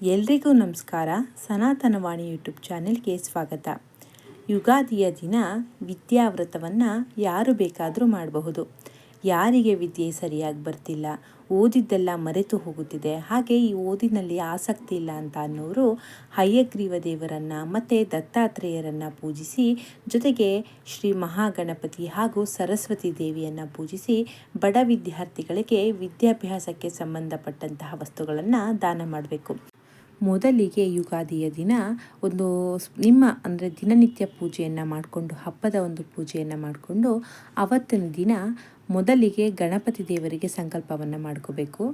ಎಲ್ರಿಗೂ ನಮಸ್ಕಾರ. ಸನಾತನವಾಣಿ ಯೂಟ್ಯೂಬ್ ಚಾನೆಲ್ಗೆ ಸ್ವಾಗತ. ಯುಗಾದಿಯ ದಿನ ವಿದ್ಯಾವ್ರತವನ್ನು ಯಾರು ಬೇಕಾದರೂ ಮಾಡಬಹುದು. ಯಾರಿಗೆ ವಿದ್ಯೆ ಸರಿಯಾಗಿ ಬರ್ತಿಲ್ಲ, ಓದಿದ್ದೆಲ್ಲ ಮರೆತು ಹೋಗುತ್ತಿದೆ, ಹಾಗೆ ಈ ಓದಿನಲ್ಲಿ ಆಸಕ್ತಿ ಇಲ್ಲ ಅಂತ ಅನ್ನೋರು ಹಯ್ಯಗ್ರೀವ ದೇವರನ್ನು ಮತ್ತು ದತ್ತಾತ್ರೇಯರನ್ನು ಪೂಜಿಸಿ, ಜೊತೆಗೆ ಶ್ರೀ ಮಹಾಗಣಪತಿ ಹಾಗೂ ಸರಸ್ವತಿ ದೇವಿಯನ್ನು ಪೂಜಿಸಿ ಬಡ ವಿದ್ಯಾರ್ಥಿಗಳಿಗೆ ವಿದ್ಯಾಭ್ಯಾಸಕ್ಕೆ ಸಂಬಂಧಪಟ್ಟಂತಹ ವಸ್ತುಗಳನ್ನು ದಾನ ಮಾಡಬೇಕು. ಮೊದಲಿಗೆ ಯುಗಾದಿಯ ದಿನ ಒಂದು ನಿಮ್ಮ ಅಂದರೆ ದಿನನಿತ್ಯ ಪೂಜೆಯನ್ನು ಮಾಡಿಕೊಂಡು ಹಬ್ಬದ ಒಂದು ಪೂಜೆಯನ್ನು ಮಾಡಿಕೊಂಡು ಅವತ್ತಿನ ದಿನ ಮೊದಲಿಗೆ ಗಣಪತಿ ದೇವರಿಗೆ ಸಂಕಲ್ಪವನ್ನು ಮಾಡ್ಕೋಬೇಕು.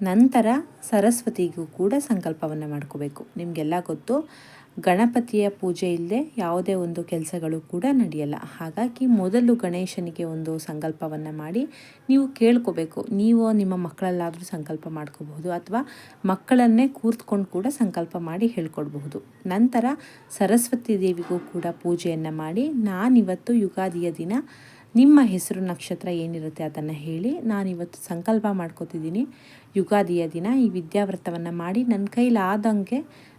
ನಂತರ ಸರಸ್ವತಿಗೂ ಕೂಡ ಸಂಕಲ್ಪವನ್ನು ಮಾಡ್ಕೋಬೇಕು. ನಿಮಗೆಲ್ಲ ಗೊತ್ತು. ಗಣಪತಿಯ ಪೂಜೆ ಇಲ್ಲದೆ ಯಾವುದೇ ಒಂದು ಕೆಲಸಗಳು ಕೂಡ ನಡೆಯಲ್ಲ. ಹಾಗಾಗಿ ಮೊದಲು ಗಣೇಶನಿಗೆ ಒಂದು ಸಂಕಲ್ಪವನ್ನು ಮಾಡಿ ನೀವು ಕೇಳ್ಕೋಬೇಕು. ನೀವು ನಿಮ್ಮ ಮಕ್ಕಳಲ್ಲಾದರೂ ಸಂಕಲ್ಪ ಮಾಡ್ಕೋಬಹುದು ಅಥವಾ ಮಕ್ಕಳನ್ನೇ ಕೂರ್ತ್ಕೊಂಡು ಕೂಡ ಸಂಕಲ್ಪ ಮಾಡಿ ಹೇಳ್ಕೊಡ್ಬಹುದು. ನಂತರ ಸರಸ್ವತಿ ದೇವಿಗೂ ಕೂಡ ಪೂಜೆಯನ್ನು ಮಾಡಿ ನಾನಿವತ್ತು ಯುಗಾದಿಯ ದಿನ ನಿಮ್ಮ ಹೆಸರು ನಕ್ಷತ್ರ ಏನಿರುತ್ತೆ ಅದನ್ನು ಹೇಳಿ ನಾನಿವತ್ತು ಸಂಕಲ್ಪ ಮಾಡ್ಕೋತಿದ್ದೀನಿ. ಯುಗಾದಿಯ ದಿನ ಈ ವಿದ್ಯಾವ್ರತವನ್ನು ಮಾಡಿ ನನ್ನ ಕೈಲಾದಂಗೆ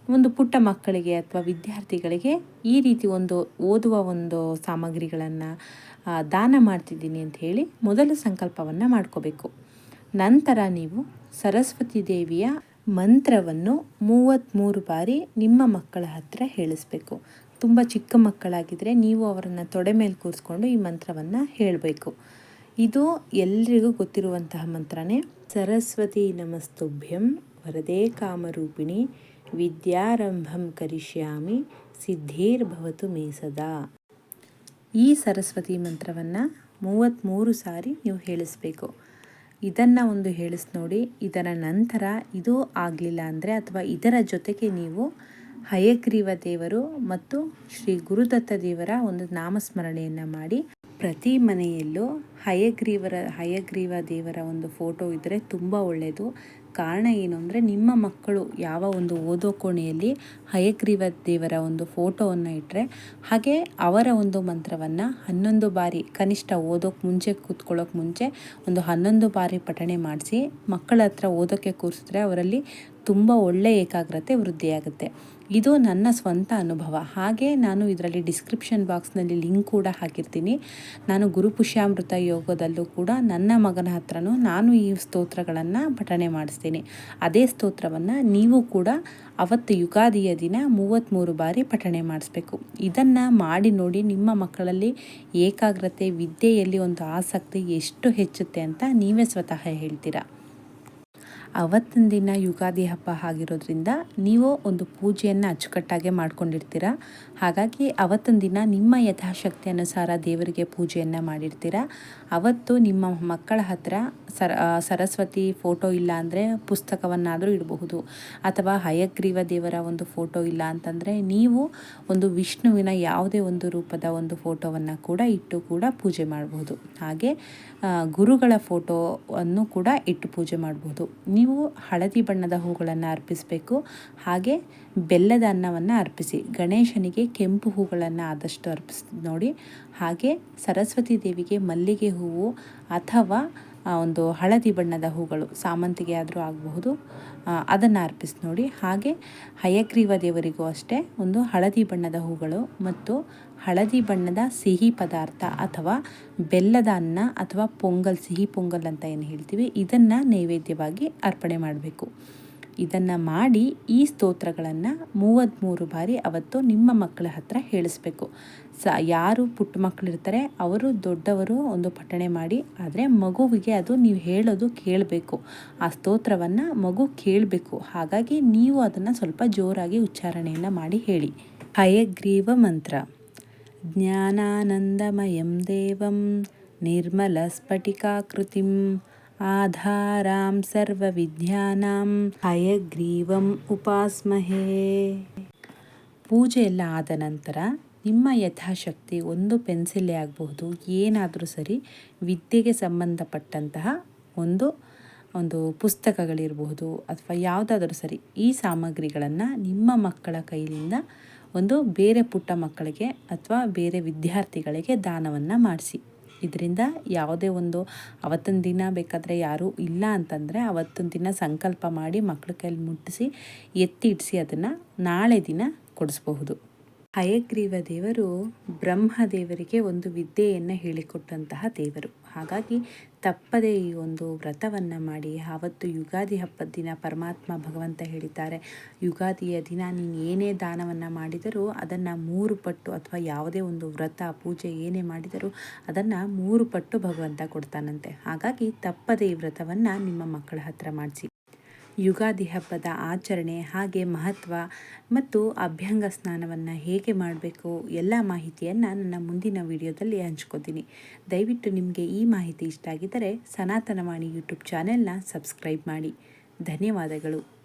ಒಂದು ಪುಟ್ಟ ಮಕ್ಕಳಿಗೆ ಅಥವಾ ವಿದ್ಯಾರ್ಥಿಗಳಿಗೆ ಈ ರೀತಿ ಒಂದು ಓದುವ ಒಂದು ಸಾಮಗ್ರಿಗಳನ್ನು ದಾನ ಮಾಡ್ತಿದ್ದೀನಿ ಅಂತ ಹೇಳಿ ಮೊದಲು ಸಂಕಲ್ಪವನ್ನು ಮಾಡ್ಕೋಬೇಕು. ನಂತರ ನೀವು ಸರಸ್ವತಿ ದೇವಿಯ ಮಂತ್ರವನ್ನು ಮೂವತ್ತ್ಮೂರು ಬಾರಿ ನಿಮ್ಮ ಮಕ್ಕಳ ಹತ್ತಿರ ಹೇಳಿಸ್ಬೇಕು. ತುಂಬ ಚಿಕ್ಕ ಮಕ್ಕಳಾಗಿದ್ದರೆ ನೀವು ಅವರನ್ನು ತೊಡೆ ಮೇಲೆ ಕೂರಿಸ್ಕೊಂಡು ಈ ಮಂತ್ರವನ್ನು ಹೇಳಬೇಕು. ಇದು ಎಲ್ರಿಗೂ ಗೊತ್ತಿರುವಂತಹ ಮಂತ್ರನೇ. ಸರಸ್ವತಿ ನಮಸ್ತುಭ್ಯಂ ವರದೇ ಕಾಮರೂಪಿಣಿ ವಿದ್ಯಾರಂಭಂ ಕರಿಷ್ಯಾಮಿ ಸಿದ್ಧೇರ್ಭವತು ಮೇಸದ ಈ ಸರಸ್ವತಿ ಮಂತ್ರವನ್ನು ಮೂವತ್ತ್ಮೂರು ಸಾರಿ ನೀವು ಹೇಳಿಸ್ಬೇಕು. ಇದನ್ನು ಒಂದು ಹೇಳಿಸ್ ನೋಡಿ, ಇದರ ನಂತರ ಇದು ಆಗಲಿಲ್ಲ ಅಂದರೆ ಅಥವಾ ಇದರ ಜೊತೆಗೆ ನೀವು ಹಯಗ್ರೀವ ದೇವರು ಮತ್ತು ಶ್ರೀ ಗುರುದತ್ತ ದೇವರ ಒಂದು ನಾಮಸ್ಮರಣೆಯನ್ನು ಮಾಡಿ ಪ್ರತಿ ಮನೆಯಲ್ಲೂ ಹಯಗ್ರೀವರ, ಹಯಗ್ರೀವ ದೇವರ ಒಂದು ಫೋಟೋ ಇದ್ದರೆ ತುಂಬ ಒಳ್ಳೆಯದು ಕಾರಣ ಏನು ಅಂದರೆ ನಿಮ್ಮ ಮಕ್ಕಳು ಯಾವ ಒಂದು ಓದೋ ಕೋಣೆಯಲ್ಲಿ ಹಯಗ್ರೀವ ದೇವರ ಒಂದು ಫೋಟೋವನ್ನು ಇಟ್ಟರೆ ಹಾಗೆ ಅವರ ಒಂದು ಮಂತ್ರವನ್ನು ಹನ್ನೊಂದು ಬಾರಿ ಕನಿಷ್ಠ ಓದೋಕ್ಕೆ ಮುಂಚೆ ಕೂತ್ಕೊಳ್ಳೋಕೆ ಮುಂಚೆ ಒಂದು ಹನ್ನೊಂದು ಬಾರಿ ಪಠಣೆ ಮಾಡಿಸಿ ಮಕ್ಕಳ ಹತ್ರ ಓದೋಕ್ಕೆ ಕೂರಿಸಿದ್ರೆ ಅವರಲ್ಲಿ ತುಂಬ ಒಳ್ಳೆಯ ಏಕಾಗ್ರತೆ ವೃದ್ಧಿಯಾಗುತ್ತೆ. ಇದು ನನ್ನ ಸ್ವಂತ ಅನುಭವ. ಹಾಗೆ ನಾನು ಇದರಲ್ಲಿ ಡಿಸ್ಕ್ರಿಪ್ಷನ್ ಬಾಕ್ಸ್ನಲ್ಲಿ ಲಿಂಕ್ ಕೂಡ ಹಾಕಿರ್ತೀನಿ. ನಾನು ಗುರುಪುಷ್ಯಾಮೃತ ಯೋಗದಲ್ಲೂ ಕೂಡ ನನ್ನ ಮಗನ ಹತ್ರನೂ ನಾನು ಈ ಸ್ತೋತ್ರಗಳನ್ನು ಪಠಣೆ ಮಾಡಿಸ್ತೀನಿ. ಅದೇ ಸ್ತೋತ್ರವನ್ನು ನೀವು ಕೂಡ ಅವತ್ತು ಯುಗಾದಿಯ ದಿನ ಮೂವತ್ತ್ಮೂರು ಬಾರಿ ಪಠಣೆ ಮಾಡಿಸ್ಬೇಕು. ಇದನ್ನು ಮಾಡಿ ನೋಡಿ ನಿಮ್ಮ ಮಕ್ಕಳಲ್ಲಿ ಏಕಾಗ್ರತೆ, ವಿದ್ಯೆಯಲ್ಲಿ ಒಂದು ಆಸಕ್ತಿ ಎಷ್ಟು ಹೆಚ್ಚುತ್ತೆ ಅಂತ ನೀವೇ ಸ್ವತಃ ಹೇಳ್ತೀರಾ? ಅವತ್ತಿನ ದಿನ ಯುಗಾದಿ ಹಬ್ಬ ಆಗಿರೋದ್ರಿಂದ ನೀವು ಒಂದು ಪೂಜೆಯನ್ನು ಅಚ್ಚುಕಟ್ಟಾಗೆ ಮಾಡ್ಕೊಂಡಿರ್ತೀರ? ಹಾಗಾಗಿ ಅವತ್ತಿನ ದಿನ ನಿಮ್ಮ ಯಥಾಶಕ್ತಿ ಅನುಸಾರ ದೇವರಿಗೆ ಪೂಜೆಯನ್ನು ಮಾಡಿರ್ತೀರ? ಅವತ್ತು ನಿಮ್ಮ ಮಕ್ಕಳ ಹತ್ರ ಸರ ಸರಸ್ವತಿ ಫೋಟೋ ಇಲ್ಲ ಅಂದರೆ ಪುಸ್ತಕವನ್ನಾದರೂ ಇಡಬಹುದು. ಅಥವಾ ಹಯಗ್ರೀವ ದೇವರ ಒಂದು ಫೋಟೋ ಇಲ್ಲ ಅಂತಂದರೆ ನೀವು ಒಂದು ವಿಷ್ಣುವಿನ ಯಾವುದೇ ಒಂದು ರೂಪದ ಒಂದು ಫೋಟೋವನ್ನು ಕೂಡ ಇಟ್ಟು ಕೂಡ ಪೂಜೆ ಮಾಡಬಹುದು. ಹಾಗೆ ಗುರುಗಳ ಫೋಟೋವನ್ನು ಕೂಡ ಇಟ್ಟು ಪೂಜೆ ಮಾಡಬಹುದು. ನೀವು ಹಳದಿ ಬಣ್ಣದ ಹೂಗಳನ್ನು ಅರ್ಪಿಸಬೇಕು. ಹಾಗೆ ಬೆಲ್ಲದ ಅನ್ನವನ್ನು ಅರ್ಪಿಸಿ. ಗಣೇಶನಿಗೆ ಕೆಂಪು ಹೂಗಳನ್ನು ಆದಷ್ಟು ಅರ್ಪಿಸಿ ನೋಡಿ. ಹಾಗೆ ಸರಸ್ವತಿ ದೇವಿಗೆ ಮಲ್ಲಿಗೆ ಹೂವು ಅಥವಾ ಒಂದು ಹಳದಿ ಬಣ್ಣದ ಹೂಗಳು ಸಾಮಂತಿಗೆ ಆದರೂ ಆಗಬಹುದು. ಅದನ್ನು ಅರ್ಪಿಸಿ ನೋಡಿ. ಹಾಗೆ ಹಯಗ್ರೀವ ದೇವರಿಗೂ ಅಷ್ಟೇ ಒಂದು ಹಳದಿ ಬಣ್ಣದ ಹೂಗಳು ಮತ್ತು ಹಳದಿ ಬಣ್ಣದ ಸಿಹಿ ಪದಾರ್ಥ ಅಥವಾ ಬೆಲ್ಲದ ಅನ್ನ ಅಥವಾ ಪೊಂಗಲ್, ಸಿಹಿ ಪೊಂಗಲ್ ಅಂತ ಏನು ಹೇಳ್ತೀವಿ, ಇದನ್ನು ನೈವೇದ್ಯವಾಗಿ ಅರ್ಪಣೆ ಮಾಡಬೇಕು. ಇದನ್ನು ಮಾಡಿ ಈ ಸ್ತೋತ್ರಗಳನ್ನು ಮೂವತ್ತ್ಮೂರು ಬಾರಿ ಅವತ್ತು ನಿಮ್ಮ ಮಕ್ಕಳ ಹತ್ರ ಹೇಳಿಸ್ಬೇಕು. ಸ, ಯಾರು ಪುಟ್ಟ ಮಕ್ಕಳಿರ್ತಾರೆ, ಅವರು ದೊಡ್ಡವರು ಒಂದು ಪಠಣೆ ಮಾಡಿ, ಆದರೆ ಮಗುವಿಗೆ ಅದು ನೀವು ಹೇಳೋದು ಕೇಳಬೇಕು. ಆ ಸ್ತೋತ್ರವನ್ನು ಮಗು ಕೇಳಬೇಕು. ಹಾಗಾಗಿ ನೀವು ಅದನ್ನು ಸ್ವಲ್ಪ ಜೋರಾಗಿ ಉಚ್ಚಾರಣೆಯನ್ನು ಮಾಡಿ ಹೇಳಿ. ಹಯಗ್ರೀವ ಮಂತ್ರ. ಜ್ಞಾನಾನಂದಮಯಂ ದೇವಂ ನಿರ್ಮಲ ಸರ್ವ ಸರ್ವವಿದ್ಯಾನಾಂ ಹಯಗ್ರೀವಂ ಉಪಾಸ್ಮಹೇ ಪೂಜೆ ಎಲ್ಲ ಆದ ನಂತರ ನಿಮ್ಮ ಯಥಾಶಕ್ತಿ ಒಂದು ಪೆನ್ಸಿಲ್ಲೇ ಆಗಬಹುದು, ಏನಾದರೂ ಸರಿ ವಿದ್ಯೆಗೆ ಸಂಬಂಧಪಟ್ಟಂತಹ ಒಂದು ಒಂದು ಪುಸ್ತಕಗಳಿರಬಹುದು ಅಥವಾ ಯಾವುದಾದ್ರೂ ಸರಿ ಈ ಸಾಮಗ್ರಿಗಳನ್ನು ನಿಮ್ಮ ಮಕ್ಕಳ ಕೈಯಿಂದ ಒಂದು ಬೇರೆ ಪುಟ್ಟ ಮಕ್ಕಳಿಗೆ ಅಥವಾ ಬೇರೆ ವಿದ್ಯಾರ್ಥಿಗಳಿಗೆ ದಾನವನ್ನು ಮಾಡಿಸಿ. ಇದರಿಂದ ಯಾವುದೇ ಒಂದು ಅವತ್ತಿನ ದಿನ ಬೇಕಾದರೆ ಯಾರೂ ಇಲ್ಲ ಅಂತಂದರೆ ಅವತ್ತಿನ ದಿನ ಸಂಕಲ್ಪ ಮಾಡಿ ಮಕ್ಕಳ ಕೈಲಿ ಮುಟ್ಟಿಸಿ ಎತ್ತಿ ಇಡಿಸಿ ಅದನ್ನು ನಾಳೆ ದಿನ ಕೊಡಿಸ್ಬಹುದು. ಹಯಗ್ರೀವ ದೇವರು ಬ್ರಹ್ಮದೇವರಿಗೆ ಒಂದು ವಿದ್ಯೆಯನ್ನು ಹೇಳಿಕೊಟ್ಟಂತಹ ದೇವರು. ಹಾಗಾಗಿ ತಪ್ಪದೇ ಈ ಒಂದು ವ್ರತವನ್ನು ಮಾಡಿ, ಆವತ್ತು ಯುಗಾದಿ ಹಬ್ಬದ ದಿನ ಪರಮಾತ್ಮ ಭಗವಂತ ಹೇಳಿದ್ದಾರೆ, ಯುಗಾದಿಯ ದಿನ ನೀನು ಏನೇ ದಾನವನ್ನು ಮಾಡಿದರೂ ಅದನ್ನು ಮೂರು ಪಟ್ಟು ಅಥವಾ ಯಾವುದೇ ಒಂದು ವ್ರತ, ಪೂಜೆ ಏನೇ ಮಾಡಿದರೂ ಅದನ್ನು ಮೂರು ಪಟ್ಟು ಭಗವಂತ ಕೊಡ್ತಾನಂತೆ. ಹಾಗಾಗಿ ತಪ್ಪದೇ ಈ ವ್ರತವನ್ನು ನಿಮ್ಮ ಮಕ್ಕಳ ಹತ್ರ ಮಾಡಿಸಿ. ಯುಗಾದಿ ಹಬ್ಬದ ಆಚರಣೆ ಹಾಗೆ ಮಹತ್ವ ಮತ್ತು ಅಭ್ಯಂಗ ಸ್ನಾನವನ್ನು ಹೇಗೆ ಮಾಡಬೇಕು ಎಲ್ಲ ಮಾಹಿತಿಯನ್ನು ನನ್ನ ಮುಂದಿನ ವಿಡಿಯೋದಲ್ಲಿ ಹಂಚ್ಕೋತೀನಿ. ದಯವಿಟ್ಟು ನಿಮಗೆ ಈ ಮಾಹಿತಿ ಇಷ್ಟ ಆಗಿದ್ದರೆ ಸನಾತನವಾಣಿ ಯೂಟ್ಯೂಬ್ ಚಾನೆಲ್ನ ಸಬ್ಸ್ಕ್ರೈಬ್ ಮಾಡಿ. ಧನ್ಯವಾದಗಳು.